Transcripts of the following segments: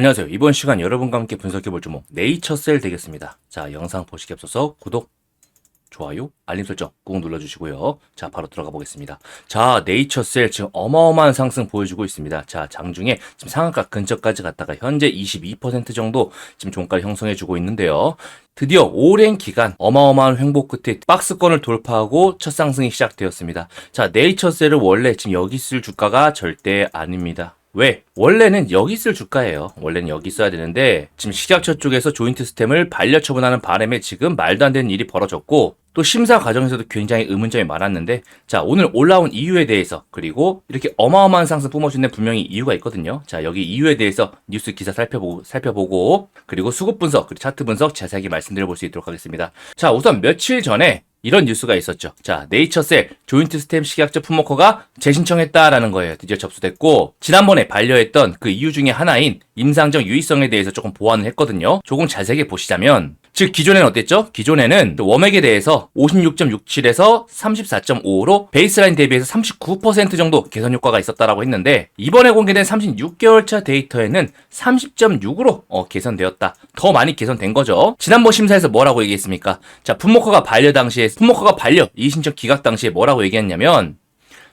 안녕하세요. 이번 시간 여러분과 함께 분석해볼 주목 네이처셀 되겠습니다. 자, 영상 보시기 앞서서 구독, 좋아요, 알림 설정 꾹 눌러주시고요. 자, 바로 들어가 보겠습니다. 자, 네이처셀 지금 어마어마한 상승 보여주고 있습니다. 자, 장중에 지금 상한가 근처까지 갔다가 현재 22% 정도 지금 종가를 형성해주고 있는데요. 드디어 오랜 기간 어마어마한 횡보 끝에 박스권을 돌파하고 첫 상승이 시작되었습니다. 자, 네이처셀은 원래 지금 여기 있을 주가가 절대 아닙니다. 왜? 원래는 여기 있을 주가예요. 원래는 여기 있어야 되는데 지금 식약처 쪽에서 조인트 스템을 반려 처분하는 바람에 지금 말도 안 되는 일이 벌어졌고 또 심사 과정에서도 굉장히 의문점이 많았는데 자 오늘 올라온 이유에 대해서 그리고 이렇게 어마어마한 상승 뿜어준 데 분명히 이유가 있거든요. 자 여기 이유에 대해서 뉴스 기사 살펴보고 살펴보고 그리고 수급 분석 그리고 차트 분석 자세하게 말씀드려 볼 수 있도록 하겠습니다. 자 우선 며칠 전에 이런 뉴스가 있었죠. 자, 네이처셀 조인트 스템 식약처 품목허가 재신청했다라는 거예요. 드디어 접수됐고 지난번에 반려했던 그 이유 중에 하나인 임상적 유의성에 대해서 조금 보완을 했거든요. 조금 자세하게 보시자면 즉 기존에는 어땠죠? 기존에는 웜액에 대해서 56.67에서 34.5로 베이스라인 대비해서 39% 정도 개선 효과가 있었다라고 했는데 이번에 공개된 36개월차 데이터에는 30.6으로 어, 개선되었다. 더 많이 개선된 거죠. 지난번 심사에서 뭐라고 얘기했습니까? 자, 품목허가 반려 당시에 품목허가 반려 이신청 기각 당시에 뭐라고 얘기했냐면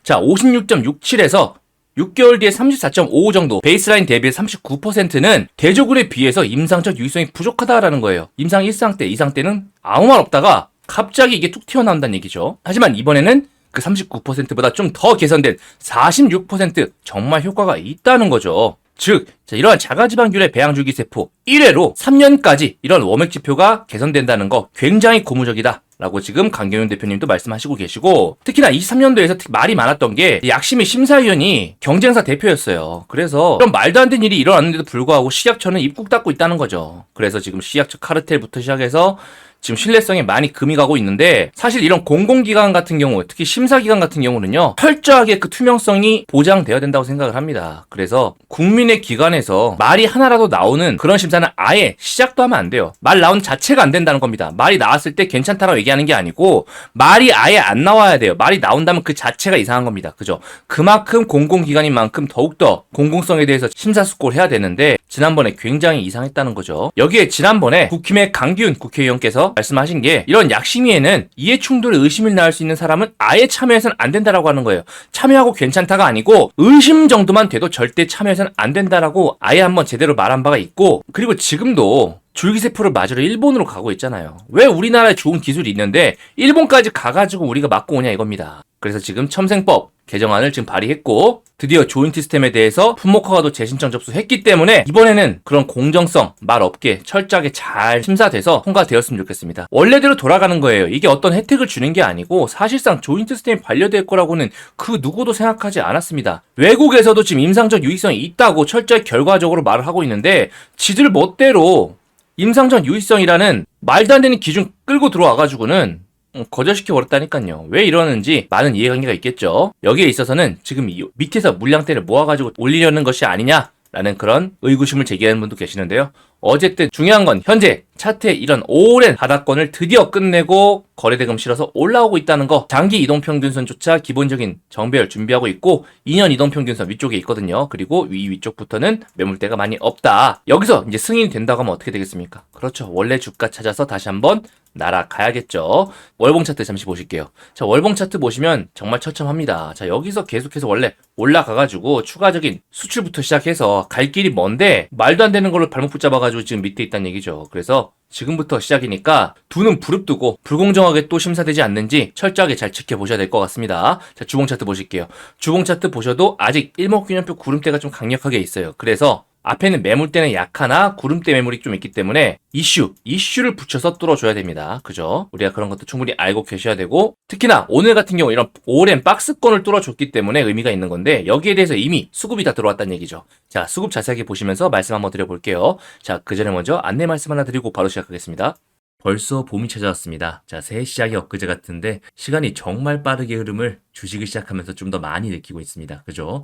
자, 56.67에서 6개월 뒤에 34.55 정도, 베이스라인 대비해서 39%는 대조군에 비해서 임상적 유의성이 부족하다라는 거예요. 임상 1상 때, 2상 때는 아무 말 없다가 갑자기 이게 툭 튀어나온다는 얘기죠. 하지만 이번에는 그 39%보다 좀 더 개선된 46% 정말 효과가 있다는 거죠. 즉, 자, 이러한 자가지방균의 배양줄기세포 1회로 3년까지 이런 워맥 지표가 개선된다는 거 굉장히 고무적이다. 라고 지금 강경윤 대표님도 말씀하시고 계시고 특히나 23년도에서 말이 많았던 게 약심의 심사위원이 경쟁사 대표였어요. 그래서 이런 말도 안 되는 일이 일어났는데도 불구하고 식약처는 입국 닫고 있다는 거죠. 그래서 지금 식약처 카르텔부터 시작해서 지금 신뢰성에 많이 금이 가고 있는데 사실 이런 공공기관 같은 경우 특히 심사기관 같은 경우는요 철저하게 그 투명성이 보장되어야 된다고 생각을 합니다. 그래서 국민의 기관에서 말이 하나라도 나오는 그런 심사는 아예 시작도 하면 안 돼요. 말 나온 자체가 안 된다는 겁니다. 말이 나왔을 때 괜찮다라고 얘기하는 게 아니고 말이 아예 안 나와야 돼요. 말이 나온다면 그 자체가 이상한 겁니다. 그죠? 그만큼 공공기관인 만큼 더욱더 공공성에 대해서 심사숙고를 해야 되는데 지난번에 굉장히 이상했다는 거죠. 여기에 지난번에 국힘의 강기훈 국회의원께서 말씀하신 게 이런 약심위에는 이해 충돌의 의심을 낳을 수 있는 사람은 아예 참여해서는 안 된다라고 하는 거예요. 참여하고 괜찮다가 아니고 의심 정도만 돼도 절대 참여해서는 안 된다라고 아예 한번 제대로 말한 바가 있고 그리고 지금도 줄기세포를 맞으러 일본으로 가고 있잖아요. 왜 우리나라에 좋은 기술이 있는데 일본까지 가가지고 우리가 맞고 오냐 이겁니다. 그래서 지금 첨생법 개정안을 지금 발의했고 드디어 조인트 시스템에 대해서 품목허가도 재신청 접수했기 때문에 이번에는 그런 공정성 말 없게 철저하게 잘 심사돼서 통과되었으면 좋겠습니다. 원래대로 돌아가는 거예요. 이게 어떤 혜택을 주는 게 아니고 사실상 조인트 시스템이 반려될 거라고는 그 누구도 생각하지 않았습니다. 외국에서도 지금 임상적 유의성이 있다고 철저히 결과적으로 말을 하고 있는데 지들 멋대로 임상적 유의성이라는 말도 안 되는 기준 끌고 들어와가지고는 음, 거절시켜 버렸다니까요. 왜 이러는지 많은 이해관계가 있겠죠. 여기에 있어서는 지금 이 밑에서 물량대를 모아가지고 올리려는 것이 아니냐? 라는 그런 의구심을 제기하는 분도 계시는데요. 어쨌든 중요한 건 현재 차트의 이런 오랜 바닥권을 드디어 끝내고 거래대금 실어서 올라오고 있다는 거 장기 이동평균선조차 기본적인 정배열 준비하고 있고 2년 이동평균선 위쪽에 있거든요. 그리고 위 위쪽부터는 매물대가 많이 없다. 여기서 이제 승인이 된다고 하면 어떻게 되겠습니까? 그렇죠. 원래 주가 찾아서 다시 한번 날아가야겠죠. 월봉 차트 잠시 보실게요. 자, 월봉 차트 보시면 정말 처참합니다. 자, 여기서 계속해서 원래 올라가가지고 추가적인 수출부터 시작해서 갈 길이 먼데 말도 안 되는 걸로 발목 붙잡아가지고 지금 밑에 있다는 얘기죠. 그래서 지금부터 시작이니까 두 눈 부릅뜨고 불공정하게 또 심사되지 않는지 철저하게 잘 지켜보셔야 될 것 같습니다. 자, 주봉 차트 보실게요. 주봉 차트 보셔도 아직 일목균형표 구름대가 좀 강력하게 있어요. 그래서 앞에는 매물대는 약하나 구름대 매물이 좀 있기 때문에 이슈, 이슈를 붙여서 뚫어줘야 됩니다. 그죠? 우리가 그런 것도 충분히 알고 계셔야 되고 특히나 오늘 같은 경우 이런 오랜 박스권을 뚫어줬기 때문에 의미가 있는 건데 여기에 대해서 이미 수급이 다 들어왔다는 얘기죠. 자, 수급 자세하게 보시면서 말씀 한번 드려볼게요. 자, 그 전에 먼저 안내 말씀 하나 드리고 바로 시작하겠습니다. 벌써 봄이 찾아왔습니다. 자, 새해 시작이 엊그제 같은데 시간이 정말 빠르게 흐름을 주식을 시작하면서 좀 더 많이 느끼고 있습니다. 그죠?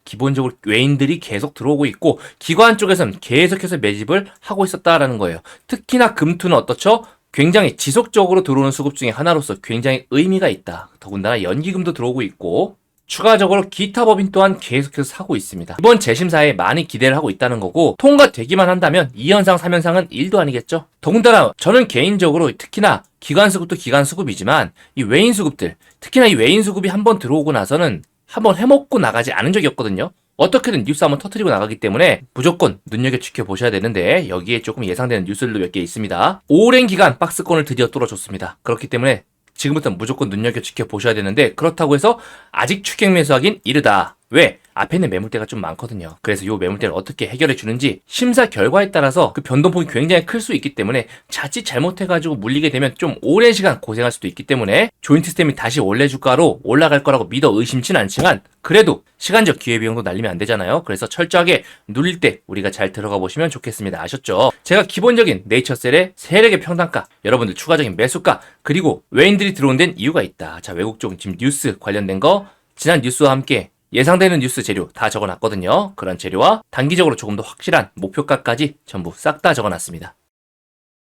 기본적으로 외인들이 계속 들어오고 있고 기관 쪽에서는 계속해서 매집을 하고 있었다라는 거예요. 특히나 금투는 어떻죠? 굉장히 지속적으로 들어오는 수급 중에 하나로서 굉장히 의미가 있다. 더군다나 연기금도 들어오고 있고 추가적으로 기타 법인 또한 계속해서 사고 있습니다. 이번 재심사에 많이 기대를 하고 있다는 거고 통과되기만 한다면 2현상, 3현상은 1도 아니겠죠? 더군다나 저는 개인적으로 특히나 기관 수급도 기관 수급이지만 이 외인 수급들 특히나 이 외인 수급이 한번 들어오고 나서는 한번 해먹고 나가지 않은 적이 없거든요. 어떻게든 뉴스 한번 터트리고 나가기 때문에 무조건 눈여겨 지켜보셔야 되는데 여기에 조금 예상되는 뉴스들도 몇 개 있습니다. 오랜 기간 박스권을 드디어 뚫어줬습니다. 그렇기 때문에 지금부터 무조건 눈여겨 지켜보셔야 되는데 그렇다고 해서 아직 추격 매수하긴 이르다. 왜? 앞에 있는 매물대가 좀 많거든요. 그래서 이 매물대를 어떻게 해결해 주는지 심사 결과에 따라서 그 변동폭이 굉장히 클 수 있기 때문에 자칫 잘못해가지고 물리게 되면 좀 오랜 시간 고생할 수도 있기 때문에 조인트 스템이 다시 원래 주가로 올라갈 거라고 믿어 의심치는 않지만 그래도 시간적 기회비용도 날리면 안 되잖아요. 그래서 철저하게 눌릴 때 우리가 잘 들어가 보시면 좋겠습니다. 아셨죠? 제가 기본적인 네이처셀의 세력의 평단가, 여러분들 추가적인 매수가, 그리고 외인들이 들어온 데는 이유가 있다. 자, 외국 쪽 지금 뉴스 관련된 거 지난 뉴스와 함께 예상되는 뉴스 재료 다 적어놨거든요. 그런 재료와 단기적으로 조금 더 확실한 목표가까지 전부 싹 다 적어놨습니다.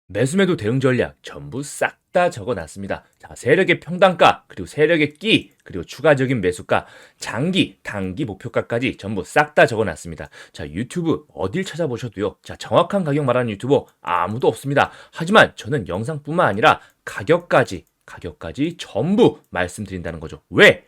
매수매도 대응 전략 전부 싹 다 적어놨습니다. 자, 세력의 평단가, 그리고 세력의 끼, 그리고 추가적인 매수가, 장기, 단기 목표가까지 전부 싹 다 적어놨습니다. 자, 유튜브 어딜 찾아보셔도요. 자, 정확한 가격 말하는 유튜버 아무도 없습니다. 하지만 저는 영상뿐만 아니라 가격까지, 가격까지 전부 말씀드린다는 거죠. 왜?